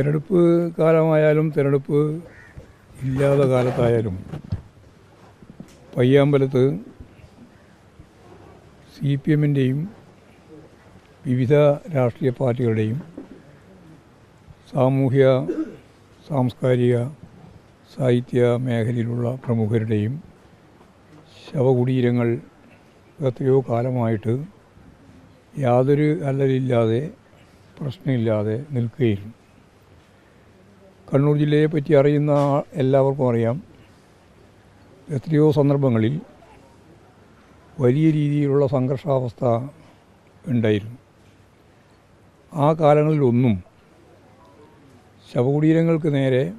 തിരഞ്ഞെടുപ്പ് കാലമായാലും തിരഞ്ഞെടുപ്പ് ഇല്ലാത്ത കാലത്തായാലും പയ്യാമ്പലത്ത് സി പി എമ്മിന്റെയും വിവിധ രാഷ്ട്രീയ പാർട്ടികളുടെയും സാമൂഹ്യ സാംസ്കാരിക സാഹിത്യ മേഖലയിലുള്ള പ്രമുഖരുടെയും ശവകുടീരങ്ങൾ എത്രയോ കാലമായിട്ട് യാതൊരു അല്ലലില്ലാതെ പ്രശ്നമില്ലാതെ നിൽക്കുകയായിരുന്നു. കണ്ണൂർ ജില്ലയെ പറ്റി അറിയുന്ന എല്ലാവർക്കും അറിയാം. എത്രയോ സന്ദർഭങ്ങളിൽ വലിയ രീതിയിലുള്ള സംഘർഷാവസ്ഥ ഉണ്ടായിരുന്നു. ആ കാലങ്ങളിലൊന്നും ശവകുടീരങ്ങൾക്ക് നേരെ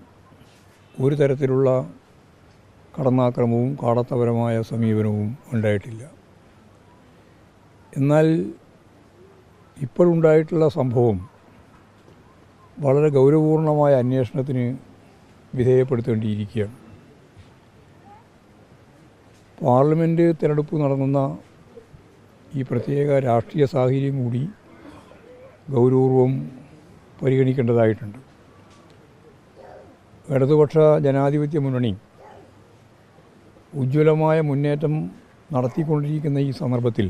ഒരു തരത്തിലുള്ള കടന്നാക്രമവും കാടത്തപരമായ സമീപനവും ഉണ്ടായിട്ടില്ല. എന്നാൽ ഇപ്പോഴുണ്ടായിട്ടുള്ള സംഭവം വളരെ ഗൗരവപൂർണമായ അന്വേഷണത്തിന് വിധേയപ്പെടുത്തേണ്ടിയിരിക്കുകയാണ്. പാർലമെന്റ് തിരഞ്ഞെടുപ്പ് നടത്തുന്ന ഈ പ്രത്യേക രാഷ്ട്രീയ സാഹചര്യം കൂടി ഗൗരവപൂർവം പരിഗണിക്കേണ്ടതായിട്ടുണ്ട്. ഇടതുപക്ഷ ജനാധിപത്യ മുന്നണി ഉജ്ജ്വലമായ മുന്നേറ്റം നടത്തിക്കൊണ്ടിരിക്കുന്ന ഈ സന്ദർഭത്തിൽ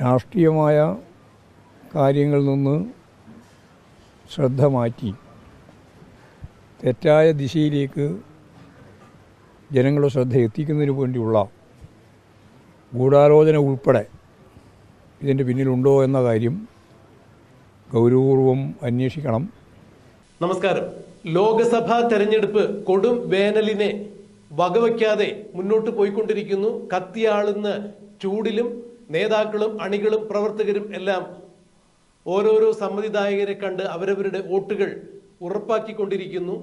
രാഷ്ട്രീയമായ കാര്യങ്ങളിൽ നിന്ന് ശ്രദ്ധ മാറ്റി. തെറ്റായ ദിശയിലേക്ക് ജനങ്ങളുടെ ശ്രദ്ധ എത്തിക്കുന്നതിന് വേണ്ടിയുള്ള ഗൂഢാലോചന ഉൾപ്പെടെ ഇതിന്റെ പിന്നിലുണ്ടോ എന്ന കാര്യം ഗൗരവപൂർവം അന്വേഷിക്കണം. നമസ്കാരം. ലോക്സഭാ തെരഞ്ഞെടുപ്പ് കൊടും വേനലിനെ വകവയ്ക്കാതെ മുന്നോട്ട് പോയിക്കൊണ്ടിരിക്കുന്നു. കത്തിയാളുന്ന ചൂടിലും നേതാക്കളും അണികളും പ്രവർത്തകരും എല്ലാം ഓരോരോ സമ്മതിദായകരെ കണ്ട് അവരവരുടെ വോട്ടുകൾ ഉറപ്പാക്കിക്കൊണ്ടിരിക്കുന്നു.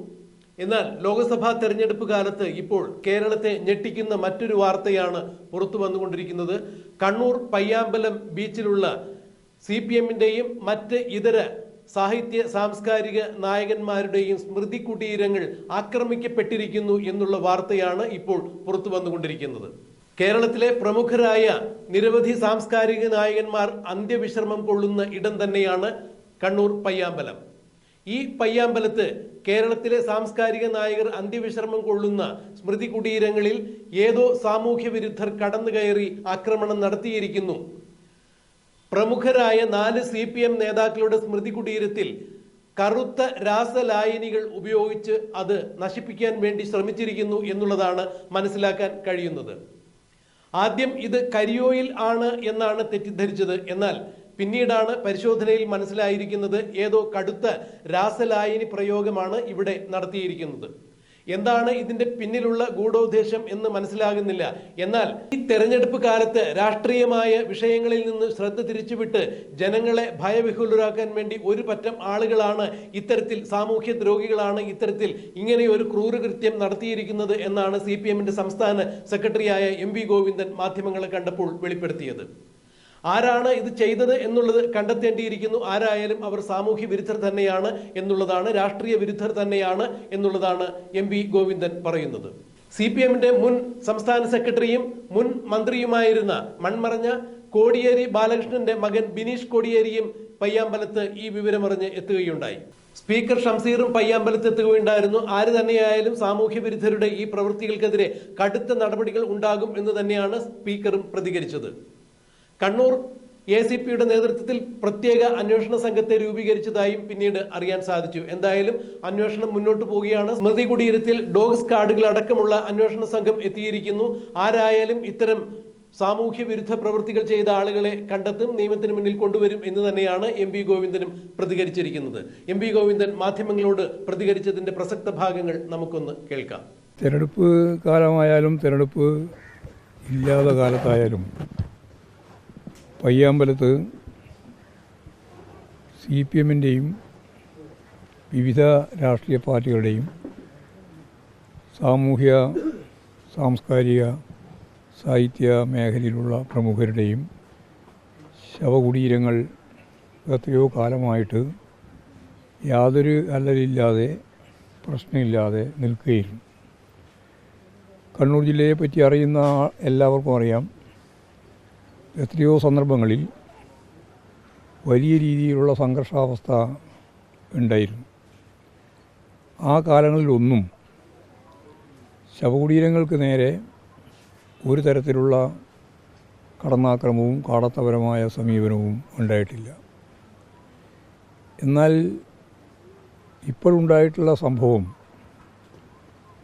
എന്നാൽ ലോക്സഭാ തെരഞ്ഞെടുപ്പ് കാലത്ത് ഇപ്പോൾ കേരളത്തെ ഞെട്ടിക്കുന്ന മറ്റൊരു വാർത്തയാണ് പുറത്തു വന്നുകൊണ്ടിരിക്കുന്നത്. കണ്ണൂർ പയ്യാമ്പലം ബീച്ചിലുള്ള സി പി എമ്മിന്റെയും മറ്റ് ഇതര സാഹിത്യ സാംസ്കാരിക നായകന്മാരുടെയും സ്മൃതി കുടീരങ്ങൾ ആക്രമിക്കപ്പെട്ടിരിക്കുന്നു എന്നുള്ള വാർത്തയാണ് ഇപ്പോൾ പുറത്തു വന്നുകൊണ്ടിരിക്കുന്നത്. കേരളത്തിലെ പ്രമുഖരായ നിരവധി സാംസ്കാരിക നായകന്മാർ അന്ത്യവിശ്രമം കൊള്ളുന്ന ഇടം തന്നെയാണ് കണ്ണൂർ പയ്യാമ്പലം. ഈ പയ്യാമ്പലത്ത് കേരളത്തിലെ സാംസ്കാരിക നായകർ അന്ത്യവിശ്രമം കൊള്ളുന്ന സ്മൃതി കുടീരങ്ങളിൽ ഏതോ സാമൂഹ്യ വിരുദ്ധർ കടന്നു കയറി ആക്രമണം നടത്തിയിരിക്കുന്നു. പ്രമുഖരായ നാല് സി പി എം നേതാക്കളുടെ സ്മൃതി കുടീരത്തിൽ കറുത്ത രാസലായനികൾ ഉപയോഗിച്ച് അത് നശിപ്പിക്കാൻ വേണ്ടി ശ്രമിച്ചിരിക്കുന്നു എന്നുള്ളതാണ് മനസ്സിലാക്കാൻ കഴിയുന്നത്. ആദ്യം ഇത് കരിയോയിൽ ആണ് എന്നാണ് തെറ്റിദ്ധരിച്ചത്. എന്നാൽ പിന്നീടാണ് പരിശോധനയിൽ മനസ്സിലായിരിക്കുന്നത് ഏതോ കടുത്ത രാസലായനി പ്രയോഗമാണ് ഇവിടെ നടത്തിയിരിക്കുന്നത്. എന്താണ് ഇതിന്റെ പിന്നിലുള്ള ഗൂഢോദ്ദേശം എന്ന് മനസ്സിലാകുന്നില്ല. എന്നാൽ ഈ തെരഞ്ഞെടുപ്പ് കാലത്ത് രാഷ്ട്രീയമായ വിഷയങ്ങളിൽ നിന്ന് ശ്രദ്ധ തിരിച്ചുവിട്ട് ജനങ്ങളെ ഭയവിഹുലരാക്കാൻ വേണ്ടി ഒരു പറ്റം ആളുകളാണ് ഇത്തരത്തിൽ സാമൂഹ്യ ദ്രോഹികളാണ് ഇത്തരത്തിൽ ഇങ്ങനെ ഒരു ക്രൂരകൃത്യം നടത്തിയിരിക്കുന്നത് എന്നാണ് സി സംസ്ഥാന സെക്രട്ടറിയായ എം വി ഗോവിന്ദൻ മാധ്യമങ്ങളെ കണ്ടപ്പോൾ വെളിപ്പെടുത്തിയത്. ആരാണ് ഇത് ചെയ്തത് എന്നുള്ളത് കണ്ടെത്തേണ്ടിയിരിക്കുന്നു. ആരായാലും അവർ സാമൂഹ്യ വിരുദ്ധർ തന്നെയാണ് എന്നുള്ളതാണ് രാഷ്ട്രീയ വിരുദ്ധർ തന്നെയാണ് എന്നുള്ളതാണ് എം ഗോവിന്ദൻ പറയുന്നത്. സി പി എമ്മിന്റെ മുൻ സംസ്ഥാന സെക്രട്ടറിയും മുൻ മന്ത്രിയുമായിരുന്ന മൺമറഞ്ഞ കോടിയേരി ബാലകൃഷ്ണന്റെ മകൻ ബിനീഷ് കോടിയേരിയും പയ്യാമ്പലത്ത് ഈ വിവരമറിഞ്ഞ് എത്തുകയുണ്ടായി. സ്പീക്കർ ഷംസീറും പയ്യാമ്പലത്ത് എത്തുകയുണ്ടായിരുന്നു. ആര് തന്നെയായാലും സാമൂഹ്യ വിരുദ്ധരുടെ ഈ പ്രവൃത്തികൾക്കെതിരെ കടുത്ത നടപടികൾ ഉണ്ടാകും എന്ന് തന്നെയാണ് സ്പീക്കറും പ്രതികരിച്ചത്. കണ്ണൂർ എ സി പിയുടെ നേതൃത്വത്തിൽ പ്രത്യേക അന്വേഷണ സംഘത്തെ രൂപീകരിച്ചതായും പിന്നീട് അറിയാൻ സാധിച്ചു. എന്തായാലും അന്വേഷണം മുന്നോട്ട് പോവുകയാണ്. സ്മൃതി കുടീരത്തിൽ ഡോഗ് കാർഡുകൾ അടക്കമുള്ള അന്വേഷണ സംഘം എത്തിയിരിക്കുന്നു. ആരായാലും ഇത്തരം സാമൂഹ്യ വിരുദ്ധ പ്രവൃത്തികൾ ചെയ്ത ആളുകളെ കണ്ടെത്തും നിയമത്തിന് മുന്നിൽ കൊണ്ടുവരും എന്ന് തന്നെയാണ് എം പി ഗോവിന്ദനും പ്രതികരിച്ചിരിക്കുന്നത്. എം പി ഗോവിന്ദൻ മാധ്യമങ്ങളോട് പ്രതികരിച്ചതിന്റെ പ്രസക്ത ഭാഗങ്ങൾ നമുക്കൊന്ന് കേൾക്കാം. തിരഞ്ഞെടുപ്പ് കാലമായാലും തിരഞ്ഞെടുപ്പ് ഇല്ലാത്ത കാലത്തായാലും പയ്യാമ്പലത്ത് സി പി എമ്മിന്റെയും വിവിധ രാഷ്ട്രീയ പാർട്ടികളുടെയും സാമൂഹ്യ സാംസ്കാരിക സാഹിത്യ മേഖലയിലുള്ള പ്രമുഖരുടെയും ശവകുടീരങ്ങൾ എത്രയോ കാലമായിട്ട് യാതൊരു അല്ലലില്ലാതെ പ്രശ്നമില്ലാതെ നിൽക്കുകയായിരുന്നു. കണ്ണൂർ ജില്ലയെ പറ്റി അറിയുന്ന എല്ലാവർക്കും അറിയാം. എത്രയോ സന്ദർഭങ്ങളിൽ വലിയ രീതിയിലുള്ള സംഘർഷാവസ്ഥ ഉണ്ടായിരുന്നു. ആ കാലങ്ങളിലൊന്നും ശവകുടീരങ്ങൾക്ക് നേരെ ഒരു തരത്തിലുള്ള കടന്നാക്രമവും കാടത്തപരമായ സമീപനവും ഉണ്ടായിട്ടില്ല. എന്നാൽ ഇപ്പോഴുണ്ടായിട്ടുള്ള സംഭവം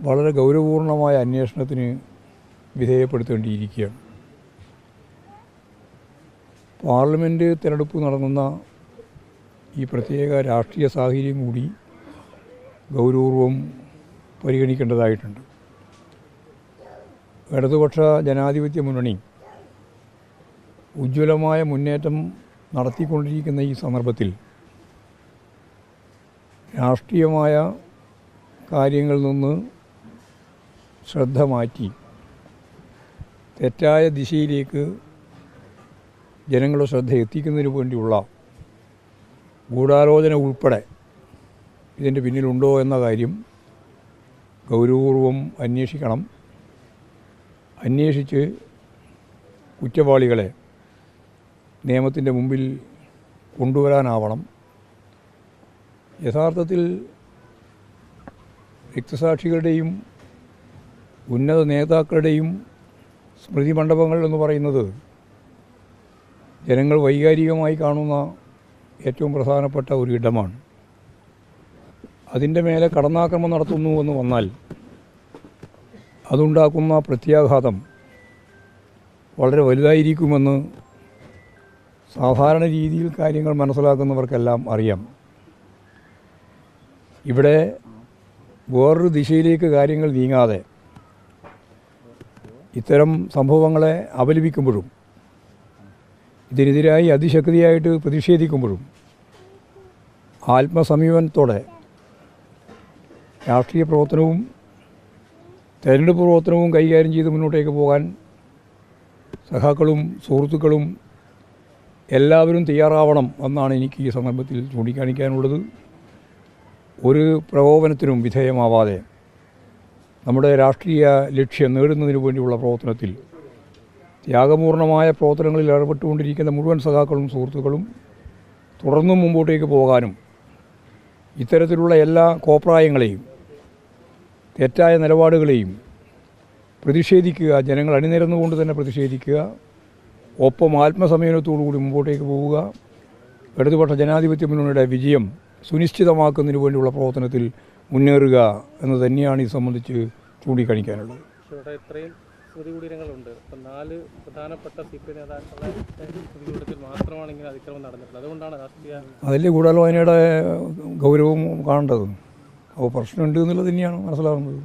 വളരെ ഗൗരവപൂർണമായ അന്വേഷണത്തിന് വിധേയപ്പെടുത്തേണ്ടിയിരിക്കുകയാണ്. പാർലമെന്റ് തിരഞ്ഞെടുപ്പ് നടന്നുന്ന ഈ പ്രത്യേക രാഷ്ട്രീയ സാഹചര്യം കൂടി ഗൗരവപൂർവം പരിഗണിക്കേണ്ടതായിട്ടുണ്ട്. ഇടതുപക്ഷ ജനാധിപത്യ മുന്നണി ഉജ്ജ്വലമായ മുന്നേറ്റം നടത്തിക്കൊണ്ടിരിക്കുന്ന ഈ സന്ദർഭത്തിൽ രാഷ്ട്രീയമായ കാര്യങ്ങളിൽ നിന്ന് ശ്രദ്ധ മാറ്റി തെറ്റായ ദിശയിലേക്ക് ജനങ്ങളുടെ ശ്രദ്ധ എത്തിക്കുന്നതിന് വേണ്ടിയുള്ള ഗൂഢാലോചന ഉൾപ്പെടെ ഇതിന്റെ പിന്നിലുണ്ടോ എന്ന കാര്യം ഗൗരവപൂർവം അന്വേഷിക്കണം. അന്വേഷിച്ച് കുറ്റവാളികളെ നിയമത്തിന്റെ മുമ്പിൽ കൊണ്ടുവരാനാവണം. യഥാർത്ഥത്തിൽ രക്തസാക്ഷികളുടെയും ഉന്നത നേതാക്കളുടെയും സ്മൃതി മണ്ഡപങ്ങൾ എന്ന് പറയുന്നത് ജനങ്ങൾ വൈകാരികമായി കാണുന്ന ഏറ്റവും പ്രധാനപ്പെട്ട ഒരു ഇടമാണ്. അതിന്റെ മേലെ കടന്നാക്രമണം നടത്തുന്നു എന്ന് വന്നാൽ അതുണ്ടാക്കുന്ന പ്രത്യാഘാതം വളരെ വലുതായിരിക്കുമെന്ന് സാധാരണ രീതിയിൽ കാര്യങ്ങൾ മനസ്സിലാക്കുന്നവർക്കെല്ലാം അറിയാം. ഇവിടെ വേറൊരു ദിശയിലേക്ക് കാര്യങ്ങൾ നീങ്ങാതെ ഇത്തരം സംഭവങ്ങളെ അപലപിക്കുമ്പോഴും ഇതിനെതിരായി അതിശക്തിയായിട്ട് പ്രതിഷേധിക്കുമ്പോഴും ആത്മസമീപനത്തോടെ രാഷ്ട്രീയ പ്രവർത്തനവും തെരഞ്ഞെടുപ്പ് പ്രവർത്തനവും കൈകാര്യം ചെയ്ത് മുന്നോട്ടേക്ക് പോകാൻ സഹാക്കളും സുഹൃത്തുക്കളും എല്ലാവരും തയ്യാറാവണം എന്നാണ് എനിക്ക് ഈ സന്ദർഭത്തിൽ ചൂണ്ടിക്കാണിക്കാനുള്ളത്. ഒരു പ്രകോപനത്തിനും വിധേയമാവാതെ നമ്മുടെ രാഷ്ട്രീയ ലക്ഷ്യം നേടുന്നതിന് വേണ്ടിയുള്ള പ്രവർത്തനത്തിൽ ത്യാഗപൂർണമായ പ്രവർത്തനങ്ങളിൽ ഏർപ്പെട്ടുകൊണ്ടിരിക്കുന്ന മുഴുവൻ സഖാക്കളും സുഹൃത്തുക്കളും തുടർന്നും മുമ്പോട്ടേക്ക് പോകാനും ഇത്തരത്തിലുള്ള എല്ലാ കോപ്രായങ്ങളെയും തെറ്റായ നിലപാടുകളെയും പ്രതിഷേധിക്കുക ജനങ്ങൾ അണിനിരന്നുകൊണ്ട് തന്നെ പ്രതിഷേധിക്കുക ഒപ്പം ആത്മസമയനത്തോടുകൂടി മുമ്പോട്ടേക്ക് പോവുക ഇടതുപക്ഷ ജനാധിപത്യ മുന്നണിയുടെ വിജയം സുനിശ്ചിതമാക്കുന്നതിന് വേണ്ടിയുള്ള പ്രവർത്തനത്തിൽ മുന്നേറുക എന്ന് തന്നെയാണ് ഇത് സംബന്ധിച്ച് ചൂണ്ടിക്കാണിക്കാനുള്ളത്. സ്മൃതികുടീരങ്ങളുണ്ട് അപ്പം നാല് പ്രധാനപ്പെട്ട സി പി നേതാക്കളുടെ സ്മൃതികുടീരത്തിൽ മാത്രമാണ് ഇങ്ങനെ അതിക്രമം നടന്നിട്ടുള്ളത്. അതുകൊണ്ടാണ് രാഷ്ട്രീയ അതല്ലേ ഗൂഢാലോചനയുടെ ഗൗരവം കാണേണ്ടത്. അപ്പോൾ പ്രശ്നമുണ്ട് എന്നുള്ളത് തന്നെയാണ് മനസ്സിലാകുന്നത്.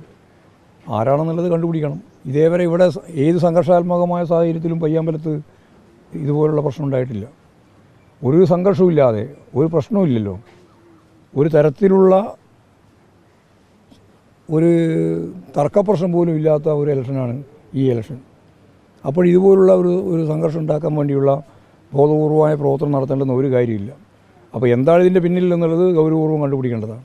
ആരാണെന്നുള്ളത് കണ്ടുപിടിക്കണം. ഇതേവരെ ഇവിടെ ഏത് സംഘർഷാത്മകമായ സാഹചര്യത്തിലും പയ്യാമ്പലത്ത് ഇതുപോലുള്ള പ്രശ്നം ഉണ്ടായിട്ടില്ല. ഒരു സംഘർഷവും ഇല്ലാതെ ഒരു പ്രശ്നവും ഇല്ലല്ലോ. ഒരു തരത്തിലുള്ള ഒരു തർക്കപ്രശ്നം പോലും ഇല്ലാത്ത ഒരു ഇലക്ഷനാണ് ഈ ഇലക്ഷൻ. അപ്പോൾ ഇതുപോലുള്ള ഒരു ഒരു സംഘർഷം ഉണ്ടാക്കാൻ വേണ്ടിയുള്ള ബോധപൂർവമായ പ്രവർത്തനം നടത്തേണ്ടുന്ന ഒരു കാര്യമില്ല. അപ്പോൾ എന്താണ് ഇതിന്റെ പിന്നിൽ എന്നുള്ളത് ഗൗരവപൂർവം കണ്ടുപിടിക്കേണ്ടതാണ്.